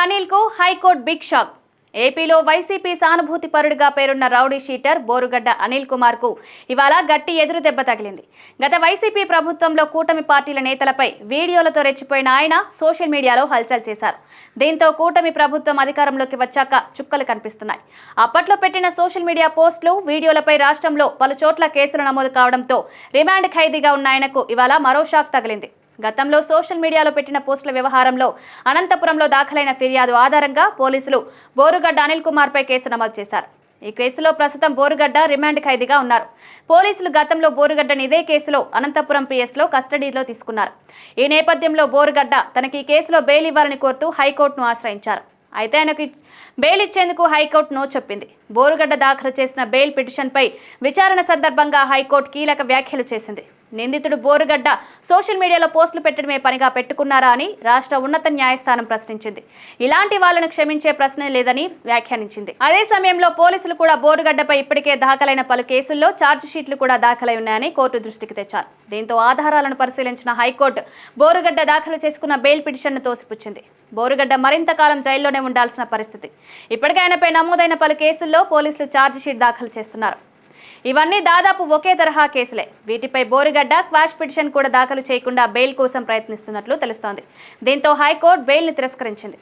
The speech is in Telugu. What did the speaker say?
అనిల్కు హైకోర్టు బిగ్ షాక్. ఏపీలో వైసీపీ సానుభూతి పరుడిగా పేరున్న రౌడీ షీటర్ బోరుగడ్డ అనిల్ కుమార్కు ఇవాళ గట్టి ఎదురు దెబ్బ తగిలింది. గత వైసీపీ ప్రభుత్వంలో కూటమి పార్టీల నేతలపై వీడియోలతో రెచ్చిపోయిన ఆయన సోషల్ మీడియాలో హల్చల్ చేశారు. దీంతో కూటమి ప్రభుత్వం అధికారంలోకి వచ్చాక చుక్కలు కనిపిస్తున్నాయి. అప్పట్లో పెట్టిన సోషల్ మీడియా పోస్టులు వీడియోలపై రాష్ట్రంలో పలు చోట్ల కేసులు నమోదు కావడంతో రిమాండ్ ఖైదీగా ఉన్న ఆయనకు ఇవాళ మరో షాక్ తగిలింది. గతంలో సోషల్ మీడియాలో పెట్టిన పోస్టుల వ్యవహారంలో అనంతపురంలో దాఖలైన ఫిర్యాదు ఆధారంగా పోలీసులు బోరుగడ్డ అనిల్ కుమార్పై కేసు నమోదు చేశారు. ఈ కేసులో ప్రస్తుతం బోరుగడ్డ రిమాండ్ ఖైదీగా ఉన్నారు. పోలీసులు గతంలో బోరుగడ్డని ఇదే కేసులో అనంతపురం పిఎస్లో కస్టడీలో తీసుకున్నారు. ఈ నేపథ్యంలో బోరుగడ్డ తనకి ఈ కేసులో బెయిల్ ఇవ్వాలని కోరుతూ హైకోర్టును ఆశ్రయించారు. అయితే ఆయనకు బెయిల్ ఇచ్చేందుకు హైకోర్టు నో చెప్పింది. బోరుగడ్డ దాఖలు చేసిన బెయిల్ పిటిషన్పై విచారణ సందర్భంగా హైకోర్టు కీలక వ్యాఖ్యలు చేసింది. నిందితుడు బోరుగడ్డ సోషల్ మీడియాలో పోస్టులు పెట్టడమే పనిగా పెట్టుకున్నారా అని రాష్ట్ర ఉన్నత న్యాయస్థానం ప్రశ్నించింది. ఇలాంటి వాళ్ళను క్షమించే ప్రశ్నే లేదని వ్యాఖ్యానించింది. అదే సమయంలో పోలీసులు కూడా బోరుగడ్డపై ఇప్పటికే దాఖలైన పలు కేసుల్లో ఛార్జ్ షీట్లు కూడా దాఖలై ఉన్నాయని కోర్టు దృష్టికి తెచ్చారు. దీంతో ఆధారాలను పరిశీలించిన హైకోర్టు బోరుగడ్డ దాఖలు చేసుకున్న బెయిల్ పిటిషన్ను తోసిపుచ్చింది. బోరుగడ్డ మరింత కాలం జైల్లోనే ఉండాల్సిన పరిస్థితి. ఇప్పటికే ఆయనపై నమోదైన పలు కేసుల్లో పోలీసులు ఛార్జ్షీట్ దాఖలు చేస్తున్నారు. ఇవన్నీ దాదాపు ఒకే తరహా కేసులే. వీటిపై బోరిగడ్డ క్వాష్ పిటిషన్ కూడా దాఖలు చేయకుండా బెయిల్ కోసం ప్రయత్నిస్తున్నట్లు తెలుస్తోంది. దీంతో హైకోర్టు బెయిల్ని తిరస్కరించింది.